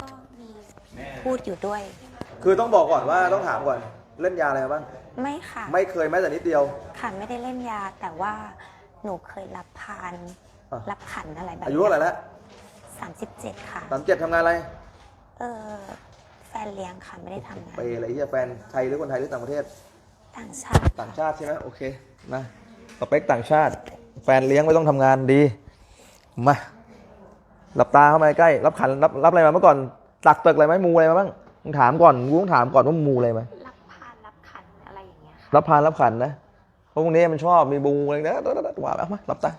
ก็มีพูดอยู่ด้วย คือต้องบอกก่อนว่าต้องถามก่อนเล่นยาอะไรมาบ้าง ไม่ค่ะไม่เคยแม้แต่นิดเดียว ค่ะไม่ได้เล่นยาแต่ว่าหนูเคยรับพานอะ รับขันอะไรแบบอายุเท่าไหร่แล้วสามสิบเจ็ดค่ะ สามเจ็ดทำงานอะไรเออแฟนเลี้ยงค่ะไม่ได้ทำงานไปอะไรเหี้ยแฟนไทยหรือคนไทยหรือต่างประเทศ ต่างชาติต่างชาติใช่ไหมโอเคนะสเปคต่างชาติ แฟนเลี้ยงไม่ต้องทำงานดี มา หลับตาเข้ามาใกล้รับขันรับรับอะไรมาเมื่อก่อนตักเติกอะไรไหมมูอะไรมาบ้างมึงถามก่อนกูต้องถามก่อนว่ามึงมูอะไรไหมรับพานรับขันอะไรอย่างเงี้ยค่ะรับพานรับขันนะเพราะพวกนี้มันชอบมีบูอะไรนะว่าเอามาหลับตา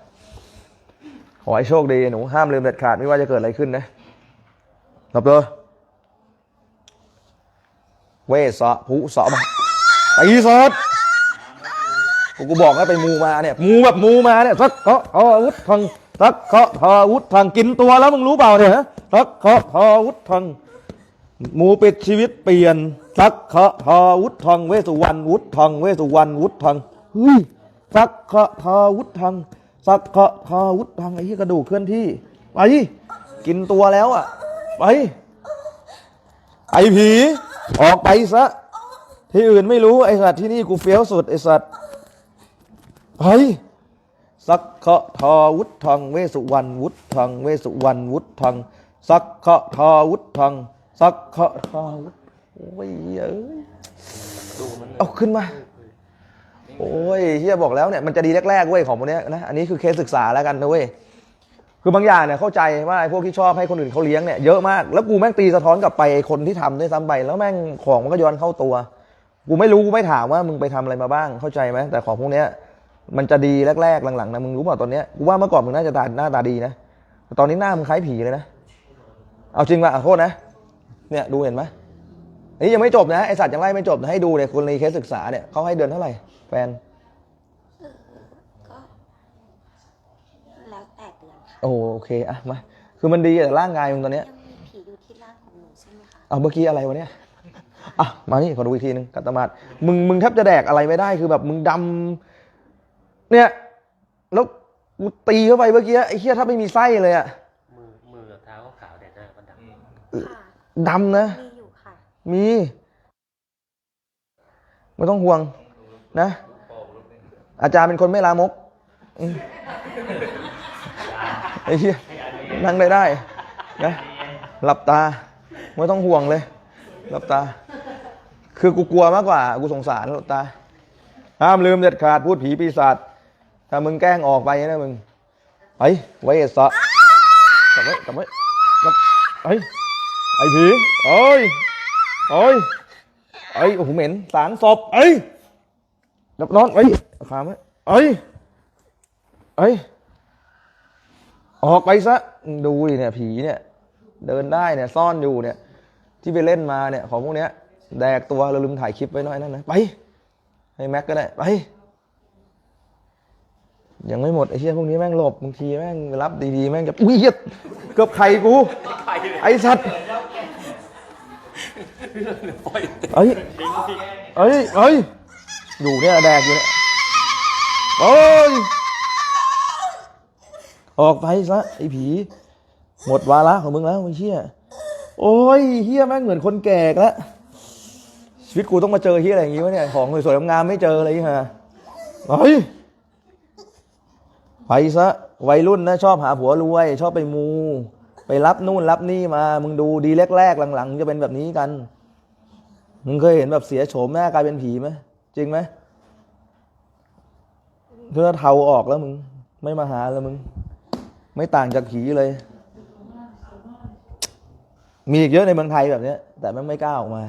ขอให้โชคดีหนูห้ามลืมเด็ดขาดไม่ว่าจะเกิดอะไรขึ้นนะหลับเลยเวสสะผู้สะมาตีสดกูกูบอกให้ไปมูมาเนี่ยมูแบบมูมาเนี่ยสักเคาะทอวุธทาง สักเคาะทอวุธทางกินตัวแล้วมึงรู้เปล่าเนี่ยฮะสักเคาะทอวุธทางหมูปิดชีวิตเปลี่ยนสักเคาะทอวุฒทองเวสุวรรณวุฒทองเวสุวรรณวุฒทองเฮ้ยสักเคาะทอวุฒทองสักเคาะทอวุฒทองไอ้ที่กระดูกเคลื่อนที่ไปกินตัวแล้วอะไปไอ้ผีออกไปซะที่อื่นไม่รู้ไอ้สัตว์ที่นี่กูเฟี้ยวสุดไอ้สัตว์ไป สักเคาะทอวุฒทองเวสุวรรณวุฒทองเวสุวรรณวุฒทองสักเคาะทอวุฒทองสักเคาะทอวุฒโอ้ยเอ้ยเอาขึ้นมา โอ้ยเฮียบอกแล้วเนี่ยมันจะดีแรกๆเว้ยของพวกเนี้ยนะอันนี้คือเคสศึกษาแล้วกันนะเว้ยคือบางอย่างเนี่ยเข้าใจว่าไอ้พวกที่ชอบให้คนอื่นเขาเลี้ยงเนี่ยเยอะมากแล้วกูแม่งตีสะท้อนกลับไปไอ้คนที่ทำด้วยซ้ำไปแล้วแม่งของมันก็ย้อนเข้าตัว กูไม่รู้กูไม่ถามว่ามึงไปทำอะไรมาบ้างเข้าใจไหมแต่ของพวกเนี้ย มันจะดีแรกๆหลังๆนะมึงรู้เปล่าตอนเนี้ยกูว่าเมื่อก่อนมึงน่าจะตาหน้าตาดีนะแต่ตอนนี้หน้ามึงคล้ายผีเลยนะเอาจริงป่ะอะโทษนะ เนี่ยดูเห็นไหมอันนี้ยังไม่จบนะไอสัตว์ยังไล่ไม่จบนะให้ดูเนี่ยคนในเคสศึกษาเนี่ยเขาให้เดือนเท่าไหร่แฟนก็แล้วแต่เดือนค่ะโอ้โหโอเคอะมาคือมันดีแต่ร่างกายมึงตอนเนี้ยยังมีผีอยู่ที่ร่างของหนูใช่ไหมคะเอาเมื่อกี้อะไรวะเนี่ยอะมานี่ขอดูอีกทีนึงกัตมาดมึงมึงแทบจะแดกอะไรไม่ได้คือแบบมึงดำ เนี่ย แล้วกูตีเข้าไปเมื่อกี้ไอ้เหี้ยถ้าไม่มีไส้เลยอะมือมือกับเท้าขาวแต่หน้าก็ดำค่ะดำนะ มีอยู่ค่ะ มี ไม่ต้องห่วง นะ อาจารย์เป็นคนไม่ลามกอืมไอ้เหี้ยนั่งได้ได้นะหลับตา ไม่ต้องห่วงเลย หลับตา คือกูกลัวมากกว่า กูสงสารหลับตา ห้ามลืมเด็ดขาดพูดผีปีศาจ ถ้ามึงแกล้งออกไปนะมึงไปไว้สะจับไว้จับไว้จับไอ้ไอ้ผีเอ้ยเอ้ยเอ้ยโอ้โหเหม็นสางศพเอ้ยนับนอนเอ้ยเอาขาไหมเอ้ยเอ้ยออกไปซะดูดิเนี่ยผีเนี่ย เดินได้เนี่ยซ่อนอยู่เนี่ย ที่ไปเล่นมาเนี่ยของพวกเนี้ย แดกตัวเราลืมถ่ายคลิปไว้หน่อยนั่นนะไป ให้แม็กก็ได้ไป ยังไม่หมดไอ้เชี่ยพวกนี้แม่งหลบบางทีแม่งรับดีๆแม่งจะอุ้ยเหี้ยเกือบไข่กู ไอ้สัตว์เอ้ยเอ้ยเอ้ยอยู่เนี่ยแดกอยู่เนี่ยโอ้ยออกไปซะไอ้ผี หมดวาระของมึงแล้วไอ้เชี่ยโอ้ยเฮียแม่งเหมือนคนแก่แล้วชีวิตกูต้องมาเจอเฮียอะไรอย่างงี้วะเนี่ยของสวยๆงามๆไม่เจออะไรอย่างเงี้ยเฮ้ย ไปซะวัยรุ่นนะชอบหาผัวรวย ชอบไปมู ไปรับนู่นรับนี่มา มึงดูดีแรกๆหลังๆ จะเป็นแบบนี้กัน มึงเคยเห็นแบบเสียโฉมหน้ากลายเป็นผีไหมจริงไหมเพื่อเทาออกแล้วมึง ไม่มาหาแล้วมึง ไม่ต่างจากผีเลย มีอีกเยอะในเมืองไทยแบบเนี้ยแต่ม่ไม่กล้าออกมา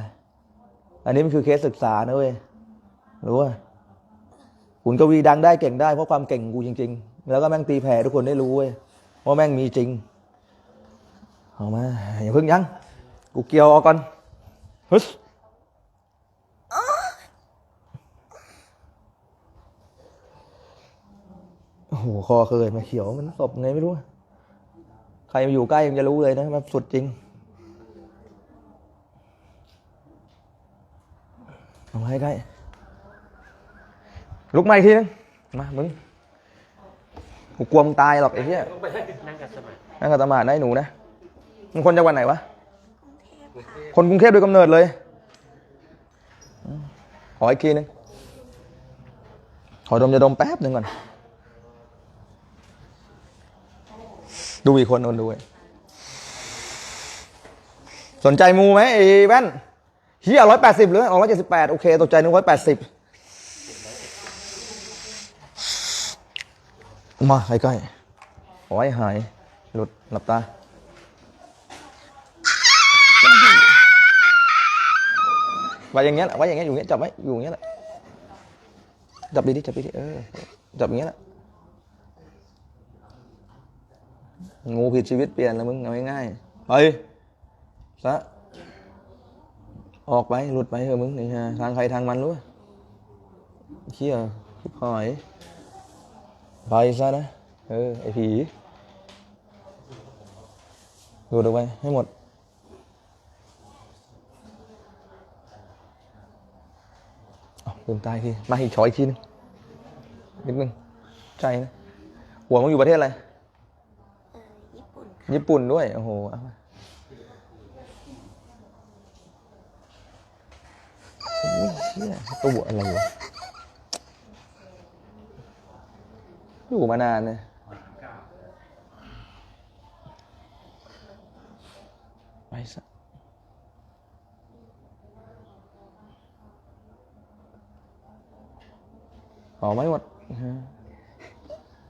อันนี้มันคือเคสศึกษานะเว้ยรู้ว่าขุนกวีดังได้เก่งได้เพราะความเก่งกูจริง ๆ แล้วก็แม่งตีแผ่ทุกคนได้รู้เว้ยว่าแม่งมีจริงเอามาอย่าเพิ่งยังกูเกี่ยวออกก่อนฮึสโอ้โหคอเคยมาเขียวมันศพไงไม่รู้ ใครมาอยู่ใกล้มันจะรู้เลยนะมันสุดจริงเอาให้ใกล้ลุกมาอีกทีนึงมามึง กูกลัวมึงตายหรอกไอ้เหี้ยลงไปนั่งกับสมาธินั่งกับตาหมาดนะไอ้หนูนะมึงคนจังหวัดไหนวะ กรุงเทพค่ะคนกรุงเทพโดยกำเนิดเลยอืมขออีกทีนึงขอดมจะดมแป๊บหนึ่งก่อน ดูอีกคนนนดูไว้สนใจมูไหมไอ้แว่นเฮียร้อยแปดสิบหรือออกร้อยเจ็ดสิบแปดโอเคตกใจนึกร้อยแปดสิบ มาใกล้ๆขอให้หาย หลุด หลับตาไว้อย่างเงี้ยแหละไว้อย่างเงี้ยอยู่เงี้ยจับไว้อยู่เงี้ยแหละ จับดีดิจับดีดิเออ จับอย่างเงี้ยแหละ งูผิดชีวิตเปลี่ยนแล้วมึงเอาง่ายๆไปซะ ออกไปหลุดไปเถอะมึงนี่ฮะทางใครทางมันรู้เขี้ยหาย ไปซะนะ เออ ไอผีหลุดออกไปให้หมด ลืมตายที มาอีกช้อยอีกทีนึงนิดนึง ใจนะ หัวมึงอยู่ประเทศอะไร ญี่ปุ่นญี่ปุ่นด้วย โอ้โหเอามาโอ้ยเชี่ยตัวอะไรวะ อยู่มานานเนี่ยไปซะขอไม่หมด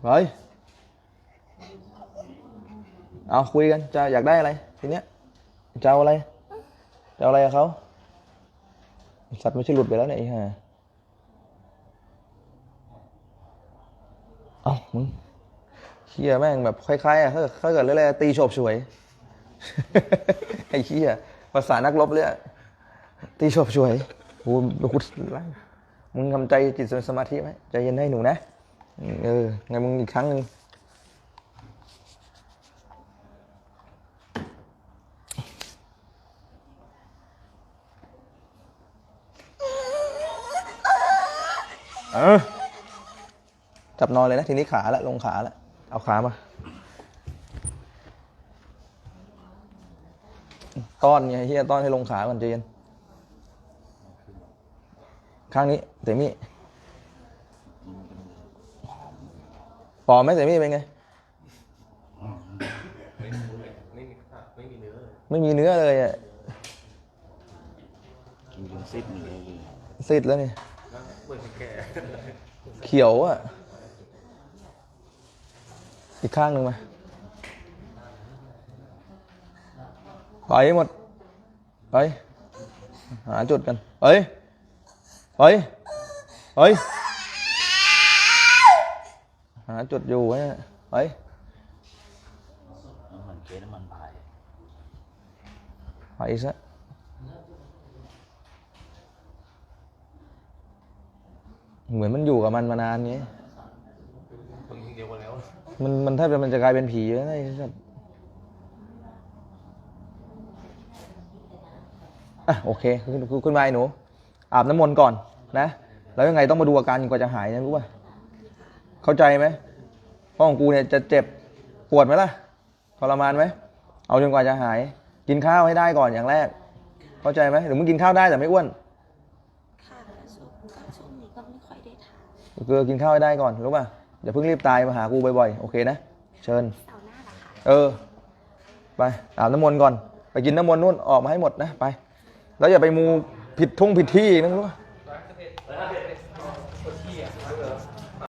ไปเอาคุยกันจะอยากได้อะไรทีเนี้ยจะเอาอะไรจะเอาอะไรกับเขาสัตว์ไม่ใช่หลุดไปแล้วเนี่ยไอ้ห่าเอ้า มึงเชี่ยแม่งแบบคล้ายๆอะถ้าถ้าเกิดเรื่อยๆตีโฉบฉวย ไอ้เชี่ยภาษานักรบเลยตีโฉบฉวยกูกูมึงทำใจจิตสมาธิไหมใจเย็นให้หนูนะ เออไงมึงอีกครั้งหนึ่งเออ จับนอนเลยนะ ทีนี้ขาละลงขาละเอาขามาต้อนไงเฮียต้อนให้ลงขาก่อนใจเย็นข้างนี้เสมี่ปอมไหมเสมี่เป็นไงไม่มีภาพไม่มีเนื้อเลยไม่มีเนื้อเลยอะกินจนซิดหนีเลยซีดแล้วนี่แล้วเปิดให้แก่เขียวอะ อีกข้างหนึ่งมาไปหมดไปหาจุดกันไปไปไปหาจุดอยู่ไว้นะไปน้ำมันเกน้ำมันพายไปซะเหมือนมันอยู่กับมันมานานไงคนเดียวกันแล้ว มันมันแทบจะมันจะกลายเป็นผีแล้วนะไอ้สัสอะโอเคคุณคุณคุณมายหนู อาบน้ำมนต์ก่อนนะ แล้วยังไงต้องมาดูอาการจนกว่าจะหายนะรู้ป่ะเข้าใจไหมเพราะของกูเนี่ยจะเจ็บปวดไหมล่ะทรมานไหมเอาจนกว่าจะหาย กินข้าวให้ได้ก่อนอย่างแรก เข้าใจไหมหรือมึงกินข้าวได้แต่ไม่อ้วนค่ะแต่ช่วงก็ช่วงนี้ก็ไม่ค่อยได้ทานเกลือกินข้าวให้ได้ก่อนรู้ป่ะ อย่าเพิ่งรีบตายมาหากูบ่อยๆ โอเคนะ เชิญ เสาร์หน้าเหรอคะเออ ไปอาบน้ำมนต์ก่อน ไปกินน้ำมนต์นู่นออกมาให้หมดนะ ไป แล้วอย่าไปมูผิดทุ่งผิดที่อีกนะรู้ป่ะ